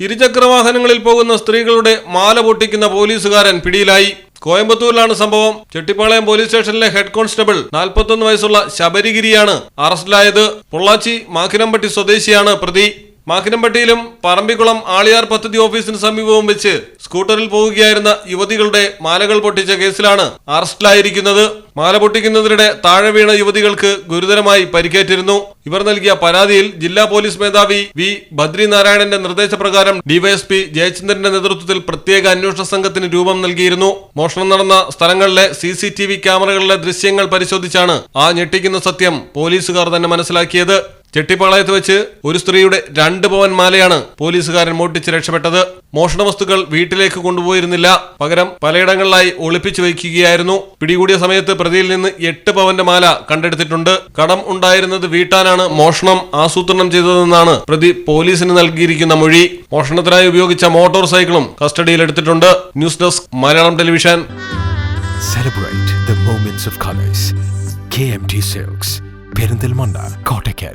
ഇരുചക്രവാഹനങ്ങളിൽ പോകുന്ന സ്ത്രീകളുടെ മാല പൊട്ടിക്കുന്ന പോലീസുകാരൻ പിടിയിലായി. കോയമ്പത്തൂരിലാണ് സംഭവം. ചെട്ടിപ്പാളയം പോലീസ് സ്റ്റേഷനിലെ ഹെഡ് കോൺസ്റ്റബിൾ നാൽപ്പത്തൊന്ന് വയസ്സുള്ള ശബരിഗിരിയാണ് അറസ്റ്റിലായത്. പൊള്ളാച്ചി മാക്കിനമ്പട്ടി സ്വദേശിയാണ് പ്രതി. മാക്കിനമ്പട്ടിയിലും പറമ്പിക്കുളം ആളിയാർ പദ്ധതി ഓഫീസിന് സമീപവും വെച്ച് സ്കൂട്ടറിൽ പോവുകയായിരുന്ന യുവതികളുടെ മാലകൾ പൊട്ടിച്ച കേസിലാണ് അറസ്റ്റിലായിരിക്കുന്നത്. മാല പൊട്ടിക്കുന്നതിനിടെ താഴെ വീണ യുവതികൾക്ക് ഗുരുതരമായി പരിക്കേറ്റിരുന്നു. ഇവർ നൽകിയ പരാതിയിൽ ജില്ലാ പോലീസ് മേധാവി വി ബദ്രിനാരായണന്റെ നിർദ്ദേശപ്രകാരം ഡിവൈഎസ്പി ജയചന്ദ്രന്റെ നേതൃത്വത്തിൽ പ്രത്യേക അന്വേഷണ സംഘത്തിന് രൂപം നൽകിയിരുന്നു. മോഷണം നടന്ന സ്ഥലങ്ങളിലെ സി സി ടി വി ക്യാമറകളിലെ ദൃശ്യങ്ങൾ പരിശോധിച്ചാണ് ആ ഞെട്ടിക്കുന്ന സത്യം പോലീസുകാർ തന്നെ മനസ്സിലാക്കിയത്. ചെട്ടിപ്പാളയത്ത് വെച്ച് ഒരു സ്ത്രീയുടെ രണ്ട് പവൻ മാലയാണ് പോലീസുകാരൻ മോട്ടിച്ച് രക്ഷപ്പെട്ടത്. മോഷണ വസ്തുക്കൾ വീട്ടിലേക്ക് കൊണ്ടുപോയിരുന്നില്ല. പകരം പലയിടങ്ങളിലായി ഒളിപ്പിച്ചു വയ്ക്കുകയായിരുന്നു. പിടികൂടിയ സമയത്ത് പ്രതിയിൽ നിന്ന് എട്ട് പവന്റെ മാല കണ്ടെടുത്തിട്ടുണ്ട്. കടം ഉണ്ടായിരുന്നത് വീട്ടാനാണ് മോഷണം ആസൂത്രണം ചെയ്തതെന്നാണ് പ്രതി പോലീസിന് നൽകിയിരിക്കുന്ന മൊഴി. മോഷണത്തിനായി ഉപയോഗിച്ച മോട്ടോർ സൈക്കിളും കസ്റ്റഡിയിലെടുത്തിട്ടുണ്ട് news desk Malayalam television. Celebrate the moments of colors. KMT Silks, Perinthalmanna Kottakkal